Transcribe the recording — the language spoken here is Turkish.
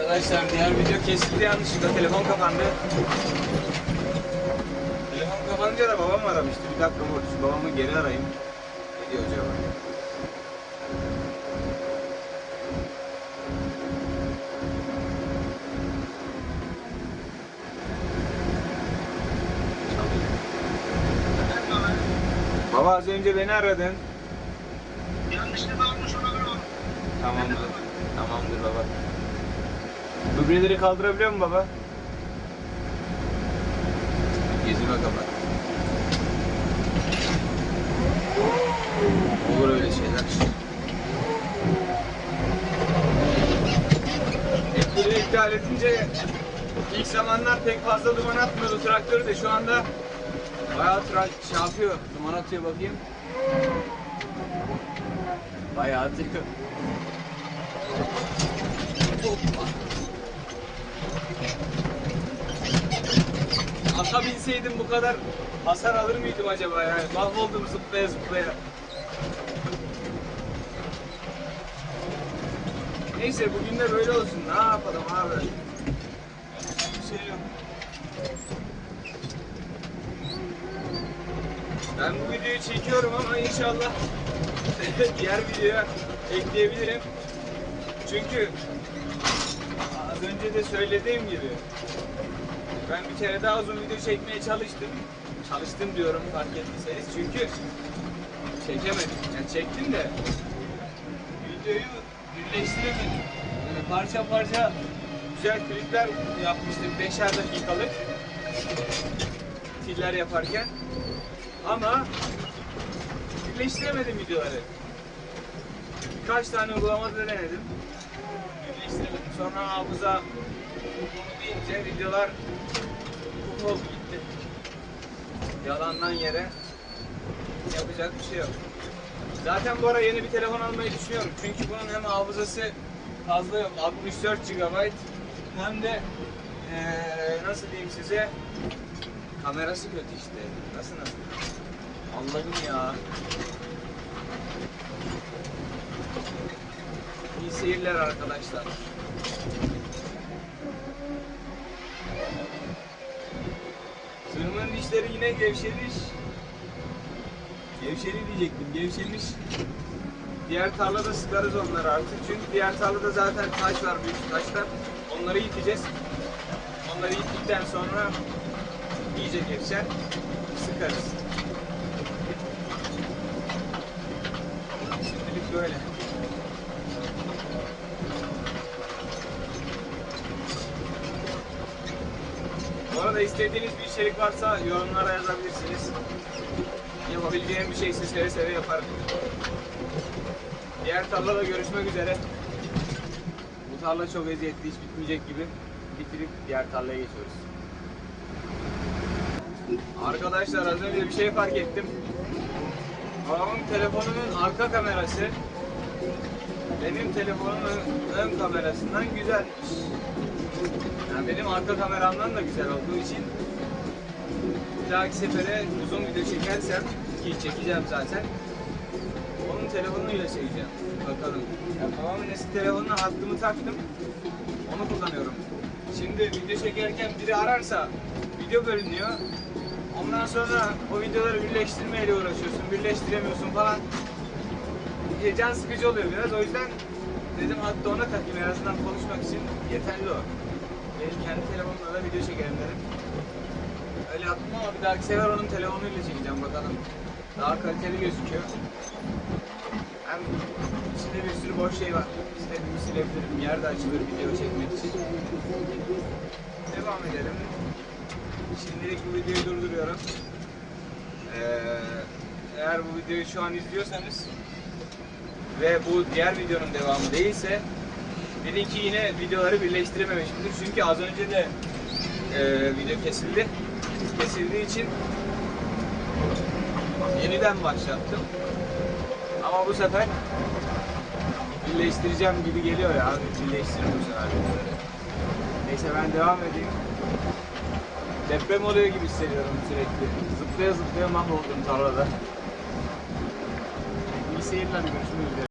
Arkadaşlar diğer video kesildi yanlışlıkla telefon kapandı. Telefon kapanınca da babam aramıştı. Bir dakika şu babamı geri arayayım. Ne diyor acaba? Baba az önce beni aradın. Yanlışlıkla olmuş olabilir. Tamamdır. Tamamdır baba. Dublörleri kaldırabiliyor mu baba? Gezime kapat. Olur öyle şeyler. Ekleri iptal edince ilk zamanlar pek fazla duman atmıyordu traktörü de şu anda bayağı tra şey yapıyor. Duman atıyor bakayım. Bayağı atıyor. Hoppa. Ata binseydim bu kadar hasar alır mıydım acaba yani? Mahvoldum zıplaya zıplaya. Neyse bugün de böyle olsun. Ne yapalım abi? Bir şey yok. Ben bu videoyu çekiyorum ama inşallah diğer videoya ekleyebilirim. Çünkü az önce de söylediğim gibi ben bir kere daha uzun video çekmeye çalıştım. Çalıştım diyorum fark ettiyseniz çünkü çekemedim. Yani çektim de videoyu birleştiremedim. Yani parça parça güzel klipler yapmıştım 5'er dakikalık tiller yaparken ama birleştiremedim videoları. Birkaç tane uygulamada denedim. Birleştiremedim. Sonra hafıza bunu deyince videolar kuf oldu gitti. Yalandan yere yapacak bir şey yok. Zaten bu ara yeni bir telefon almayı düşünüyorum. Çünkü bunun hem hafızası fazla yok. 64 GB hem de eee, nasıl diyeyim size kamerası kötü işte. Nasıl nasıl? Allah'ım ya. İyi seyirler arkadaşlar. Sırmın dişleri yine gevşemiş. Gevşeli diyecektim, gevşemiş. Diğer tarlada sıkarız onları artık. Çünkü diğer tarlada zaten taş var, büyük taşlar. Onları yiteceğiz. Onları yittikten sonra iyice gevşer, sıkarız. Şimdilik böyle. Arada istediğiniz bir içerik varsa yorumlara yazabilirsiniz. Yapabileceğim bir şeyse seve seve yaparım. Diğer tarlada görüşmek üzere. Bu tarla çok eziyetli, hiç bitmeyecek gibi. Bitirip diğer tarlaya geçiyoruz. Arkadaşlar az önce bir şey fark ettim. Babamın telefonunun arka kamerası benim telefonumun ön kamerasından güzelmiş. Yani benim arka kameramdan da güzel olduğu için bir dahaki sefere uzun video çekersem ki çekeceğim zaten onun telefonuyla çekeceğim. Bakalım. Yani babamın eski telefonuna hattımı taktım. Onu kullanıyorum. Şimdi video çekerken biri ararsa video bölünüyor. Ondan sonra o videoları birleştirmeyle uğraşıyorsun, birleştiremiyorsun falan. E, Can sıkıcı oluyor biraz. O yüzden dedim hatta ona takayım en azından konuşmak için yeterli o. Benim kendi telefonumla da video çekerim dedim. Öyle yaptım ama bir dahaki sefer onun telefonuyla çekeceğim bakalım. Daha kaliteli gözüküyor. Hem içinde bir sürü boş şey var. İstediğimi silebilirim. Yer de açılır video çekmek için. Devam edelim. Şimdilik bu videoyu durduruyorum. Ee, eğer bu videoyu şu an izliyorsanız ve bu diğer videonun devamı değilse bilin ki yine videoları birleştirememişimdir. Çünkü az önce de e, video kesildi. Kesildiği için yeniden başlattım. Ama bu sefer birleştireceğim gibi geliyor ya. Birleştiririm bu sefer. Neyse ben devam edeyim. Deprem oluyor gibi hissediyorum sürekli. Zıplaya zıplaya mahvoldum tarlada. İyi seyirler görüşmek üzere.